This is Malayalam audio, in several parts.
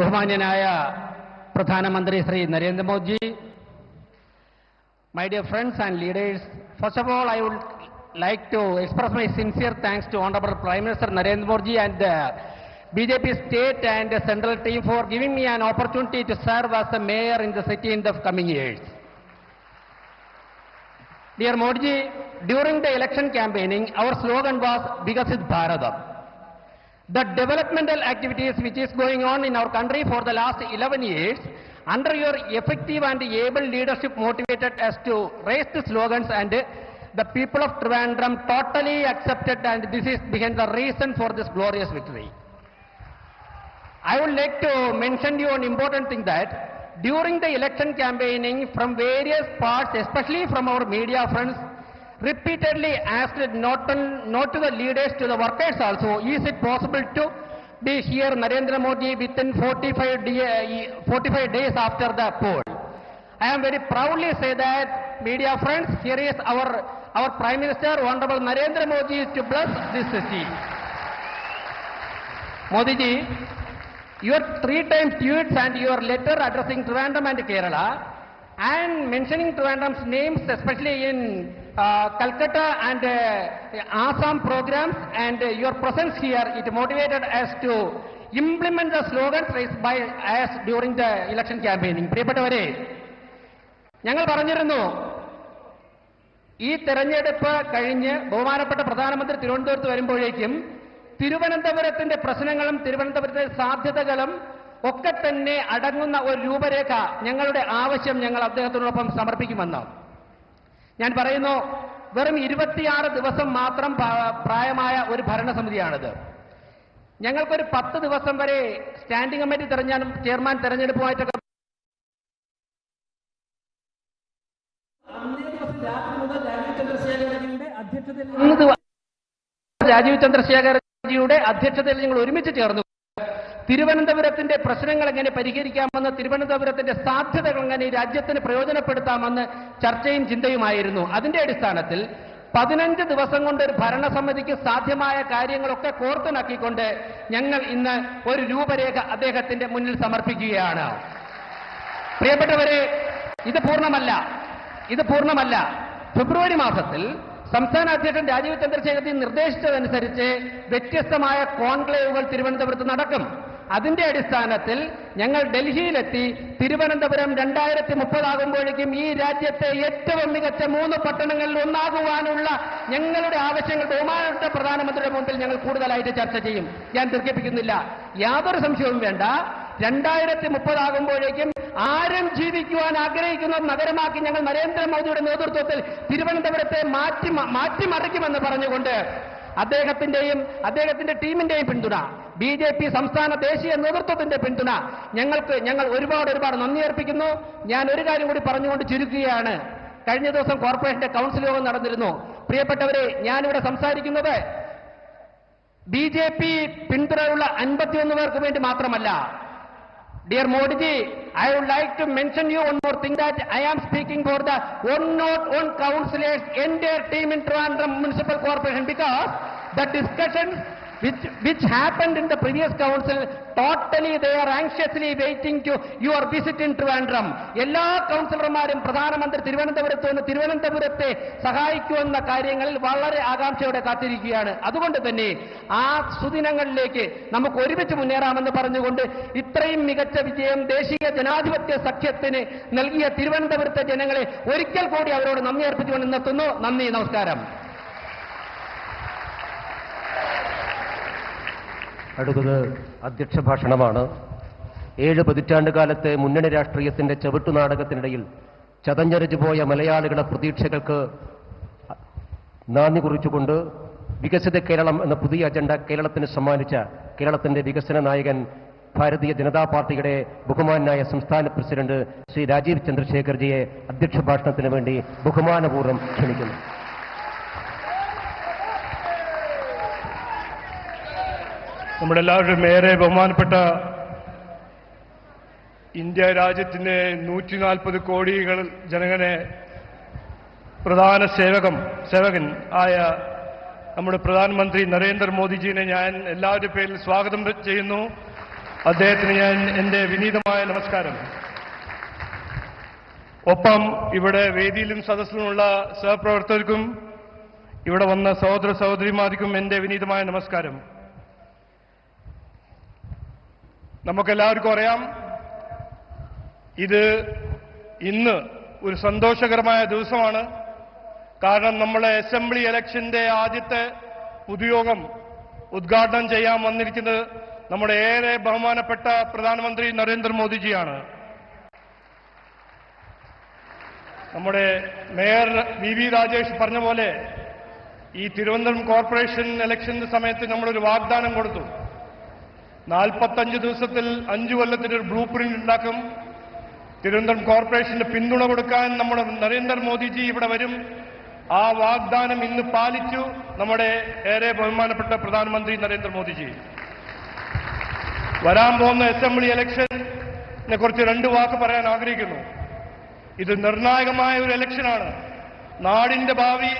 ബഹുമാന്യനായ പ്രധാനമന്ത്രി Shri Narendra Modi My dear friends and leaders, first of all, I would like to express my sincere thanks to Honorable Prime Minister Narendra Modi and the BJP state and the central team for giving me an opportunity to serve as the mayor in the city in the coming years. Dear Modi, during the election campaigning, our slogan was Vikasit Bharatam. The developmental activities which is going on in our country for the last 11 years, under your effective and able leadership motivated us to raise the slogans and the people of Trivandrum totally accepted and this is behind the reason for this glorious victory. I would like to mention you an important thing that during the election campaigning from various parts, especially from our media friends, repeatedly asked not, not to the leaders, to the workers also, is it possible to be here Narendra Modi within 45, day, eh, 45 days after the poll? I am very proudly say that, media friends, here is our, our Prime Minister, Honorable Narendra Modi, is to bless this city. Modi ji, your three times tweets and your letter addressing Trivandrum and Kerala and mentioning Trivandrum's names, especially in uh, Assam programs and uh, your presence here, it motivated us to implement the slogans raised by us during the election campaigning. പ്രിയപ്പെട്ടവരെ ഞങ്ങൾ പറഞ്ഞിരുന്നു ഈ തെരഞ്ഞെടുപ്പ് കഴിഞ്ഞ് ബഹുമാനപ്പെട്ട പ്രധാനമന്ത്രി തിരുവനന്തപുരത്ത് വരുമ്പോഴേക്കും തിരുവനന്തപുരത്തിന്റെ പ്രശ്നങ്ങളും തിരുവനന്തപുരത്തെ സാധ്യതകളും ഒക്കെ തന്നെ അടങ്ങുന്ന ഒരു രൂപരേഖ ഞങ്ങളുടെ ആവശ്യം ഞങ്ങൾ അദ്ദേഹത്തിനോടൊപ്പം സമർപ്പിക്കുമെന്ന് ഞാൻ പറയുന്നു വെറും ഇരുപത്തിയാറ് ദിവസം മാത്രം പ്രായമായ ഒരു ഭരണസമിതിയാണിത്. ഞങ്ങൾക്കൊരു പത്ത് ദിവസം വരെ സ്റ്റാൻഡിംഗ് കമ്മിറ്റി തെരഞ്ഞെടുപ്പ് ചെയർമാൻ തെരഞ്ഞെടുപ്പുമായിട്ടൊക്കെ രാജീവ് ചന്ദ്രശേഖരജിയുടെ അധ്യക്ഷതയിൽ ഞങ്ങൾ ഒരുമിച്ച് ചേർന്നു. തിരുവനന്തപുരത്തിന്റെ പ്രശ്നങ്ങൾ എങ്ങനെ പരിഹരിക്കാമെന്ന് തിരുവനന്തപുരത്തിന്റെ സാധ്യതകൾ എങ്ങനെ രാജ്യത്തിന് പ്രയോജനപ്പെടുത്താമെന്ന് ചർച്ചയും ചിന്തയുമായിരുന്നു. അതിന്റെ അടിസ്ഥാനത്തിൽ പതിനഞ്ച് ദിവസം കൊണ്ട് ഒരു ഭരണസമിതിക്ക് സാധ്യമായ കാര്യങ്ങളൊക്കെ കോർത്തിണക്കിക്കൊണ്ട് ഞങ്ങൾ ഇന്ന് ഒരു രൂപരേഖ അദ്ദേഹത്തിന്റെ മുന്നിൽ സമർപ്പിക്കുകയാണ്. പ്രിയപ്പെട്ടവരെ ഇത് പൂർണമല്ല. ഇത് പൂർണമല്ല. ഫെബ്രുവരി മാസത്തിൽ സംസ്ഥാന അധ്യക്ഷൻ രാജീവ് ചന്ദ്രശേഖരത്തിൽ നിർദ്ദേശിച്ചതനുസരിച്ച് വ്യത്യസ്തമായ കോൺക്ലേവുകൾ തിരുവനന്തപുരത്ത് നടക്കും. അതിന്റെ അടിസ്ഥാനത്തിൽ ഞങ്ങൾ ഡൽഹിയിലെത്തി. തിരുവനന്തപുരം രണ്ടായിരത്തി മുപ്പതാകുമ്പോഴേക്കും ഈ രാജ്യത്തെ ഏറ്റവും മികച്ച മൂന്ന് പട്ടണങ്ങളിൽ ഒന്നാകുവാനുള്ള ഞങ്ങളുടെ ആവശ്യങ്ങൾ ബഹുമാനപ്പെട്ട പ്രധാനമന്ത്രിയുടെ മുമ്പിൽ ഞങ്ങൾ കൂടുതലായിട്ട് ചർച്ച ചെയ്യും. ഞാൻ ദീർഘിപ്പിക്കുന്നില്ല. യാതൊരു സംശയവും വേണ്ട. രണ്ടായിരത്തി മുപ്പതാകുമ്പോഴേക്കും ആരും ജീവിക്കുവാൻ ആഗ്രഹിക്കുന്ന നഗരമാക്കി ഞങ്ങൾ നരേന്ദ്രമോദിയുടെ നേതൃത്വത്തിൽ തിരുവനന്തപുരത്തെ മാറ്റി മാറ്റിമറിക്കുമെന്ന് പറഞ്ഞുകൊണ്ട് അദ്ദേഹത്തിന്റെയും അദ്ദേഹത്തിന്റെ ടീമിന്റെയും പിന്തുണ ബി ജെ പി സംസ്ഥാന ദേശീയ നേതൃത്വത്തിന്റെ പിന്തുണ. ഞങ്ങൾക്ക് ഞങ്ങൾ ഒരുപാട് ഒരുപാട് നന്ദി അർപ്പിക്കുന്നു. ഞാൻ ഒരു കാര്യം കൂടി പറഞ്ഞുകൊണ്ട് ചുരുക്കുകയാണ്. കഴിഞ്ഞ ദിവസം കോർപ്പറേഷന്റെ കൗൺസിൽ യോഗം നടന്നിരുന്നു. പ്രിയപ്പെട്ടവരെ ഞാനിവിടെ സംസാരിക്കുന്നത് ബി ജെ പി പിന്തുണയുള്ള അൻപത്തിയൊന്ന് പേർക്ക് വേണ്ടി മാത്രമല്ല. Dear Modiji I would like to mention you one more thing that I am speaking for the one not one councillors എന്റെ team in in municipal corporation because the discussions which, which happened in the previous council, totally they are anxiously waiting to your visit in Trivandrum. എല്ലാ കൗൺസിലർമാരും പ്രധാനമന്ത്രി തിരുവനന്തപുരത്ത് വന്ന് തിരുവനന്തപുരത്തെ സഹായിക്കുമെന്ന കാര്യങ്ങളിൽ വളരെ ആകാംക്ഷയോടെ കാത്തിരിക്കുകയാണ്. അതുകൊണ്ട് തന്നെ ആ സുദിനങ്ങളിലേക്ക് നമുക്ക് ഒരുമിച്ച് മുന്നേറാമെന്ന് പറഞ്ഞുകൊണ്ട് ഇത്രയും മികച്ച വിജയം ദേശീയ ജനാധിപത്യ സഖ്യത്തിന് നൽകിയ തിരുവനന്തപുരത്തെ ജനങ്ങളെ ഒരിക്കൽ കൂടി അവരോട് നന്ദി അർപ്പിച്ചുകൊണ്ട് നിർത്തുന്നു. നന്ദി നമസ്കാരം. അടുത്തത് അധ്യക്ഷ ഭാഷണമാണ്. ഏഴ് പതിറ്റാണ്ട് കാലത്തെ മുന്നണി രാഷ്ട്രീയത്തിന്റെ ചവിട്ടുനാടകത്തിനിടയിൽ ചതഞ്ഞരച്ചു പോയ മലയാളികളുടെ പ്രതീക്ഷകൾക്ക് നാന്ദി കുറിച്ചുകൊണ്ട് വികസിത കേരളം എന്ന പുതിയ അജണ്ട കേരളത്തിന് സമ്മാനിച്ച കേരളത്തിന്റെ വികസന നായകൻ ഭാരതീയ ജനതാ പാർട്ടിയുടെ ബഹുമാനായ സംസ്ഥാന പ്രസിഡന്റ് ശ്രീ രാജീവ് ചന്ദ്രശേഖർജിയെ അധ്യക്ഷ ഭാഷണത്തിന് വേണ്ടി ബഹുമാനപൂർവം ക്ഷണിക്കുന്നു. നമ്മുടെ എല്ലാവരുടെയും ഏറെ ബഹുമാനപ്പെട്ട ഇന്ത്യ രാജ്യത്തിന്റെ നൂറ്റി നാൽപ്പത് കോടികൾ ജനങ്ങളെ പ്രധാന സേവകം സേവകൻ ആയ നമ്മുടെ പ്രധാനമന്ത്രി നരേന്ദ്രമോദിജീനെ ഞാൻ എല്ലാവരുടെ പേരിൽ സ്വാഗതം ചെയ്യുന്നു. അദ്ദേഹത്തിന് ഞാൻ എന്റെ വിനീതമായ നമസ്കാരം. ഒപ്പം ഇവിടെ വേദിയിലും സദസ്സിലുമുള്ള സഹപ്രവർത്തകർക്കും ഇവിടെ വന്ന സഹോദര സഹോദരിമാർക്കും എന്റെ വിനീതമായ നമസ്കാരം. നമുക്കെല്ലാവർക്കും അറിയാം. ഇത് ഇന്ന് ഒരു സന്തോഷകരമായ ദിവസമാണ്. കാരണം നമ്മളെ അസംബ്ലി ഇലക്ഷന്റെ ആദ്യത്തെ പൊതുയോഗം ഉദ്ഘാടനം ചെയ്യാൻ വന്നിരിക്കുന്നത് നമ്മുടെ ഏറെ ബഹുമാനപ്പെട്ട പ്രധാനമന്ത്രി നരേന്ദ്രമോദിജിയാണ്. നമ്മുടെ മേയർ വി വി രാജേഷ് പറഞ്ഞ പോലെ ഈ തിരുവനന്തപുരം കോർപ്പറേഷൻ ഇലക്ഷന്റെ സമയത്ത് നമ്മളൊരു വാഗ്ദാനം കൊടുത്തു. നാൽപ്പത്തഞ്ച് ദിവസത്തിൽ അഞ്ചു കൊല്ലത്തിന്റെ ഒരു ബ്ലൂ പ്രിന്റ് ഉണ്ടാക്കും. തിരുവനന്തപുരം കോർപ്പറേഷന് പിന്തുണ കൊടുക്കാൻ നമ്മുടെ നരേന്ദ്രമോദിജി ഇവിടെ വരും. ആ വാഗ്ദാനം ഇന്ന് പാലിച്ചു നമ്മുടെ ഏറെ ബഹുമാനപ്പെട്ട പ്രധാനമന്ത്രി നരേന്ദ്രമോദിജി വരാൻ പോകുന്ന അസംബ്ലി ഇലക്ഷനെ കുറിച്ച് രണ്ട് വാക്ക് പറയാൻ ആഗ്രഹിക്കുന്നു. ഇത് നിർണായകമായ ഒരു ഇലക്ഷനാണ് നാടിന്റെ ഭാവി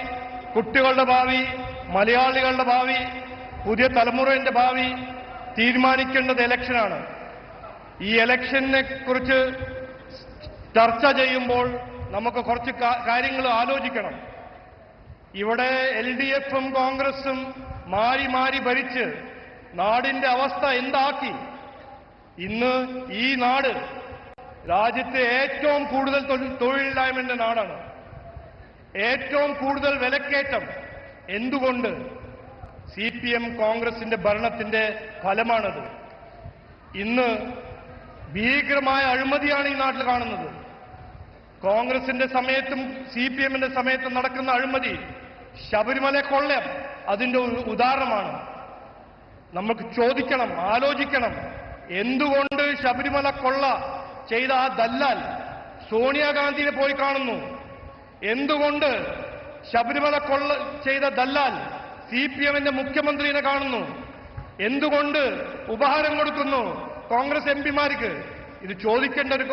കുട്ടികളുടെ ഭാവി മലയാളികളുടെ ഭാവി പുതിയ തലമുറയുടെ ഭാവി തീരുമാനിക്കേണ്ടത് ഇലക്ഷനാണ് ഈ ഇലക്ഷനെ കുറിച്ച് ചർച്ച ചെയ്യുമ്പോൾ നമുക്ക് കുറച്ച് കാര്യങ്ങൾ ആലോചിക്കണം. ഇവിടെ എൽ ഡി എഫും കോൺഗ്രസും മാറി മാറി ഭരിച്ച് നാടിന്റെ അവസ്ഥ എന്താക്കി? ഇന്ന് ഈ നാട് രാജ്യത്തെ ഏറ്റവും കൂടുതൽ തൊഴിലില്ലായ്മയുടെ നാടാണ്. ഏറ്റവും കൂടുതൽ വിലക്കയറ്റം എന്തുകൊണ്ട്? സി പി എം കോൺഗ്രസിന്റെ ഭരണത്തിന്റെ ഫലമാണത്. ഇന്ന് ഭീകരമായ അഴിമതിയാണ് ഈ നാട്ടിൽ കാണുന്നത്. കോൺഗ്രസിന്റെ സമയത്തും സി പി എമ്മിന്റെ സമയത്തും നടക്കുന്ന അഴിമതി ശബരിമല കൊള്ളയം അതിന്റെ ഒരു ഉദാഹരണമാണ്. നമുക്ക് ചോദിക്കണം ആലോചിക്കണം എന്തുകൊണ്ട് ശബരിമല കൊള്ള ചെയ്ത ആ ദല്ലാൽ സോണിയാഗാന്ധിയെ പോയി കാണുന്നു? എന്തുകൊണ്ട് ശബരിമല കൊള്ള ചെയ്ത ദല്ലാൽ സി പി എമ്മിന്റെ മുഖ്യമന്ത്രിയെ കാണുന്നു. എന്തുകൊണ്ട് ഉപഹാരം കൊടുക്കുന്നു കോൺഗ്രസ് എം പിമാർക്ക്? ഇത് ചോദിക്കേണ്ട ഒരു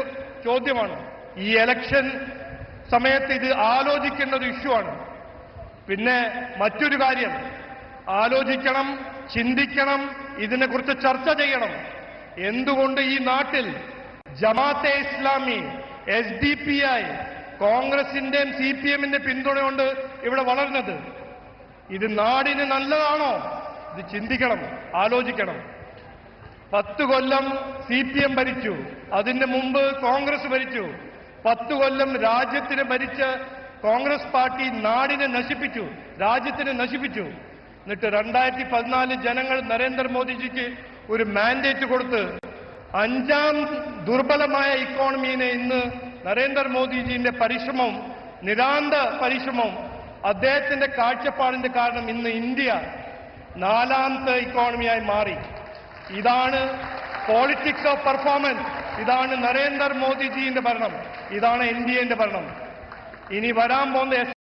ചോദ്യമാണ്. ഈ എലക്ഷൻ സമയത്ത് ഇത് ആലോചിക്കേണ്ട ഒരു ഇഷ്യൂ ആണ്. പിന്നെ മറ്റൊരു കാര്യം. ആലോചിക്കണം ചിന്തിക്കണം ഇതിനെക്കുറിച്ച് ചർച്ച ചെയ്യണം. എന്തുകൊണ്ട് ഈ നാട്ടിൽ Jamaat-e Islami S D P I കോൺഗ്രസിന്റെയും സി പി എമ്മിന്റെ പിന്തുണ ഇവിടെ വളർന്നത്? ഇത് നാടിന് നല്ലതാണോ? ഇത് ചിന്തിക്കണം ആലോചിക്കണം. പത്ത് കൊല്ലം സി പി എം ഭരിച്ചു. അതിന്റെ മുമ്പ് കോൺഗ്രസ് ഭരിച്ചു. പത്ത് കൊല്ലം രാജ്യത്തിന് ഭരിച്ച കോൺഗ്രസ് പാർട്ടി നാടിനെ നശിപ്പിച്ചു രാജ്യത്തിനെ നശിപ്പിച്ചു. എന്നിട്ട് രണ്ടായിരത്തി പതിനാല് ജനങ്ങൾ നരേന്ദ്രമോദിജിക്ക് ഒരു മാൻഡേറ്റ് കൊടുത്ത് അഞ്ചാം ദുർബലമായ ഇക്കോണമിയെ ഇന്ന് നരേന്ദ്രമോദിജിന്റെ പരിശ്രമവും നിരാന്ത പരിശ്രമവും അദ്ദേഹത്തിന്റെ കാഴ്ചപ്പാടിന്റെ കാരണം ഇന്ന് ഇന്ത്യ നാലാമത്തെ ഇക്കോണമിയായി മാറി. ഇതാണ് പോളിറ്റിക്സ് ഓഫ് പെർഫോമൻസ് ഇതാണ് നരേന്ദ്രമോദിജിന്റെ ഭരണം. ഇതാണ് എൻ ഡി എന്റെ ഭരണം. ഇനി വരാൻ പോകുന്ന